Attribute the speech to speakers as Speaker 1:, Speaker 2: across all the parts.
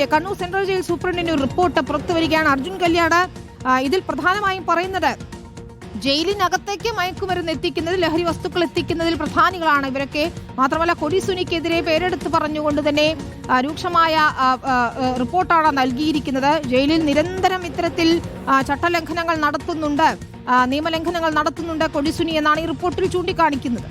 Speaker 1: സൂപ്രണ്ടിന്റെ Kannur central jail സൂപ്രണ്ടിന്റെ ഒരു report പുറത്തു വരികയാണ്. അർജുൻ കല്യാട് ഇതിൽ പ്രധാനമായും പറയുന്നത് ജയിലിനകത്തേക്ക് മയക്കുമരുന്ന് എത്തിക്കുന്നത് ലഹരി വസ്തുക്കൾ എത്തിക്കുന്നതിൽ പ്രധാനികളാണ് ഇവരൊക്കെ. മാത്രമല്ല കൊടിസുനിക്കെതിരെ പേരെടുത്ത് പറഞ്ഞുകൊണ്ട് തന്നെ രൂക്ഷമായ റിപ്പോർട്ടാണ് നൽകിയിരിക്കുന്നത്. ജയിലിൽ നിരന്തരം ഇത്തരത്തിൽ ചട്ടലംഘനങ്ങൾ നടത്തുന്നുണ്ട്. നിയമലംഘനങ്ങൾ നടത്തുന്നുണ്ട് കൊടിസുനി എന്നാണ് ഈ റിപ്പോർട്ടിൽ ചൂണ്ടിക്കാണിക്കുന്നത്.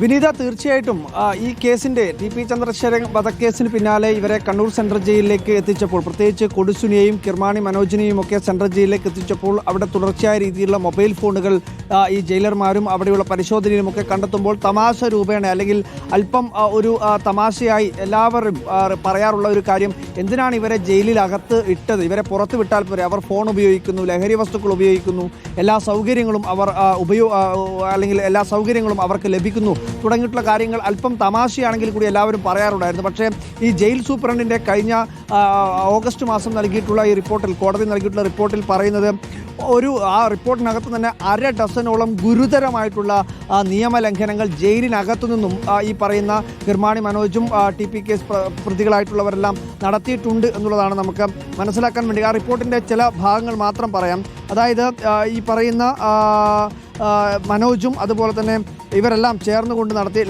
Speaker 2: വിനീത തീർച്ചയായിട്ടും ഈ കേസിന്റെ ടി പി ചന്ദ്രശേഖരൻ വധക്കേസിന് പിന്നാലെ ഇവരെ കണ്ണൂർ സെൻട്രൽ ജയിലിലേക്ക് എത്തിച്ചപ്പോൾ പ്രത്യേകിച്ച് കൊടിസുനിയെയും കിർമാണി മനോജിനെയും ഒക്കെ സെൻട്രൽ ജയിലിലേക്ക് എത്തിച്ചപ്പോൾ അവിടെ തുടർച്ചയായ രീതിയിലുള്ള മൊബൈൽ ഫോണുകൾ ഈ ജയിലർമാരും അവിടെയുള്ള പരിശോധനയിലും ഒക്കെ കണ്ടെത്തുമ്പോൾ തമാശ രൂപേണ അല്ലെങ്കിൽ അല്പം ഒരു തമാശയായി എല്ലാവരും പറയാറുള്ള ഒരു കാര്യം എന്തിനാണ് ഇവരെ ജയിലിലകത്ത് ഇട്ടത്? ഇവരെ പുറത്ത് വിട്ടാൽ പോരെ? അവർ ഫോൺ ഉപയോഗിക്കുന്നു ലഹരി വസ്തുക്കൾ ഉപയോഗിക്കുന്നു എല്ലാ സൗകര്യങ്ങളും അവർ ഉപയോഗ ഉപയോ അല്ലെങ്കിൽ എല്ലാ സൗകര്യങ്ങളും അവർക്ക് ലഭിക്കുന്നു. തുടങ്ങിയിട്ടുള്ള കാര്യങ്ങൾ അല്പം തമാശയാണെങ്കിൽ കൂടി എല്ലാവരും പറയാറുണ്ടായിരുന്നു. പക്ഷേ ഈ ജയിൽ സൂപ്രണ്ടിന്റെ കഴിഞ്ഞ ഓഗസ്റ്റ് മാസം നൽകിയിട്ടുള്ള ഈ റിപ്പോർട്ടിൽ കോടതി നൽകിയിട്ടുള്ള റിപ്പോർട്ടിൽ പറയുന്നത് ഒരു ആ റിപ്പോർട്ടിനകത്ത് തന്നെ അര ഡസനോളം ഗുരുതരമായിട്ടുള്ള നിയമലംഘനങ്ങൾ ജയിലിനകത്തു നിന്നും ഈ പറയുന്ന നിർമാണി മനോജും ടി പി കേസ് പ്രതികളായിട്ടുള്ളവരെല്ലാം നടത്തിയിട്ടുണ്ട് എന്നുള്ളതാണ് നമുക്ക് മനസ്സിലാക്കാൻ വേണ്ടി. ആ റിപ്പോർട്ടിന്റെ ചില ഭാഗങ്ങൾ മാത്രം പറയാം. അതായത് ഈ പറയുന്ന മനോജും അതുപോലെ തന്നെ ഇവരെല്ലാം ചേർന്നുകൊണ്ട് നടത്തി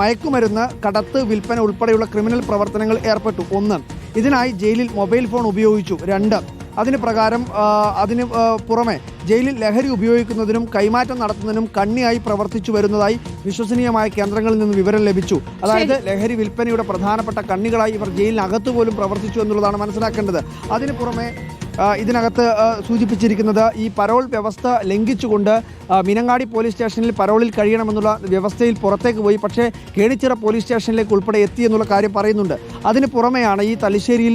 Speaker 2: മയക്കുമരുന്ന് കടത്ത് വിൽപ്പന ഉൾപ്പെടെയുള്ള ക്രിമിനൽ പ്രവർത്തനങ്ങൾ ഏർപ്പെട്ടു. ഒന്ന് ഇതിനായി ജയിലിൽ മൊബൈൽ ഫോൺ ഉപയോഗിച്ചു. രണ്ട് അതിന് പ്രകാരം അതിന് പുറമെ ജയിലിൽ ലഹരി ഉപയോഗിക്കുന്നതിനും കൈമാറ്റം നടത്തുന്നതിനും കണ്ണിയായി പ്രവർത്തിച്ചു വരുന്നതായി വിശ്വസനീയമായ കേന്ദ്രങ്ങളിൽ നിന്ന് വിവരം ലഭിച്ചു. അതായത് ലഹരി വിൽപ്പനയുടെ പ്രധാനപ്പെട്ട കണ്ണികളായി ഇവർ ജയിലിനകത്ത് പോലും പ്രവർത്തിച്ചു എന്നുള്ളതാണ് മനസ്സിലാക്കേണ്ടത്. അതിന് പുറമെ ഇതിനകത്ത് സൂചിപ്പിച്ചിരിക്കുന്നത് ഈ പരോൾ വ്യവസ്ഥ ലംഘിച്ചുകൊണ്ട് മീനങ്ങാടി പോലീസ് സ്റ്റേഷനിൽ പരോളിൽ കഴിയണമെന്നുള്ള വ്യവസ്ഥയിൽ പുറത്തേക്ക് പോയി പക്ഷേ കേണിച്ചിറ പോലീസ് സ്റ്റേഷനിലേക്ക് ഉൾപ്പെടെ എത്തി എന്നുള്ള കാര്യം പറയുന്നുണ്ട്. അതിന് പുറമെയാണ് ഈ തലശ്ശേരിയിൽ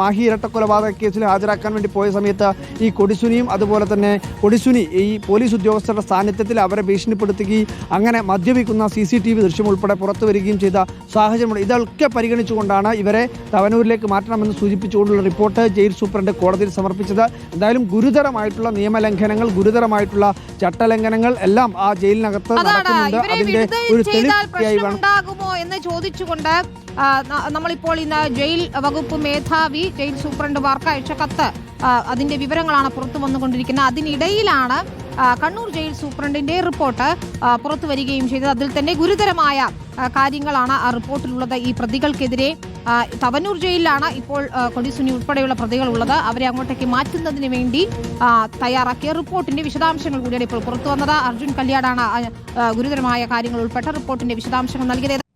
Speaker 2: മാഹി ഇരട്ടക്കൊലപാതക കേസിൽ ഹാജരാക്കാൻ വേണ്ടി പോയ സമയത്ത് ഈ കൊടിസുനിയും അതുപോലെ തന്നെ കൊടിസുനി ഈ പോലീസ് ഉദ്യോഗസ്ഥരുടെ സാന്നിധ്യത്തിൽ അവരെ ഭീഷണിപ്പെടുത്തുകയും അങ്ങനെ മദ്യപിക്കുന്ന സി സി ടി വി ദൃശ്യം ഉൾപ്പെടെ പുറത്തു വരികയും ചെയ്ത സാഹചര്യമുണ്ട്. ഇതൊക്കെ പരിഗണിച്ചുകൊണ്ടാണ് ഇവരെ തവനൂരിലേക്ക് മാറ്റണമെന്ന് സൂചിപ്പിച്ചുകൊണ്ടുള്ള റിപ്പോർട്ട് ജയിൽ സൂപ്രണ്ട് കോടതിയിൽ സമർപ്പിച്ചത്. എന്തായാലും ഗുരുതരമായിട്ടുള്ള നിയമലംഘനങ്ങൾ ഗുരുതരമായിട്ടുള്ള ചട്ടലംഘനങ്ങൾ എല്ലാം ആ ജയിലിനകത്ത് നടക്കുന്നുണ്ട്. അതിന്റെ ഒരു തെളിവായി
Speaker 1: എന്ന് ചോദിച്ചുകൊണ്ട് നമ്മളിപ്പോൾ ഇന്ന് ജയിൽ വകുപ്പ് മേധാവി ജയിൽ സൂപ്രണ്ടുമാർക്ക് അയച്ച കത്ത് അതിന്റെ വിവരങ്ങളാണ് പുറത്തു വന്നുകൊണ്ടിരിക്കുന്നത്. അതിനിടയിലാണ് കണ്ണൂർ ജയിൽ സൂപ്രണ്ടിന്റെ റിപ്പോർട്ട് പുറത്തു വരികയും ചെയ്തത്. അതിൽ തന്നെ ഗുരുതരമായ കാര്യങ്ങളാണ് ആ റിപ്പോർട്ടിലുള്ളത്. ഈ പ്രതികൾക്കെതിരെ തവനൂർ ജയിലിലാണ് ഇപ്പോൾ കൊടിസുനി ഉൾപ്പെടെയുള്ള പ്രതികൾ ഉള്ളത് അവരെ അങ്ങോട്ടേക്ക് മാറ്റുന്നതിന് വേണ്ടി തയ്യാറാക്കിയ റിപ്പോർട്ടിന്റെ വിശദാംശങ്ങൾ കൂടിയാണ് ഇപ്പോൾ പുറത്തു വന്നത്. അർജുൻ കല്യാടാണ് ഗുരുതരമായ കാര്യങ്ങൾ ഉൾപ്പെട്ട റിപ്പോർട്ടിന്റെ വിശദാംശങ്ങൾ നൽകിയത്.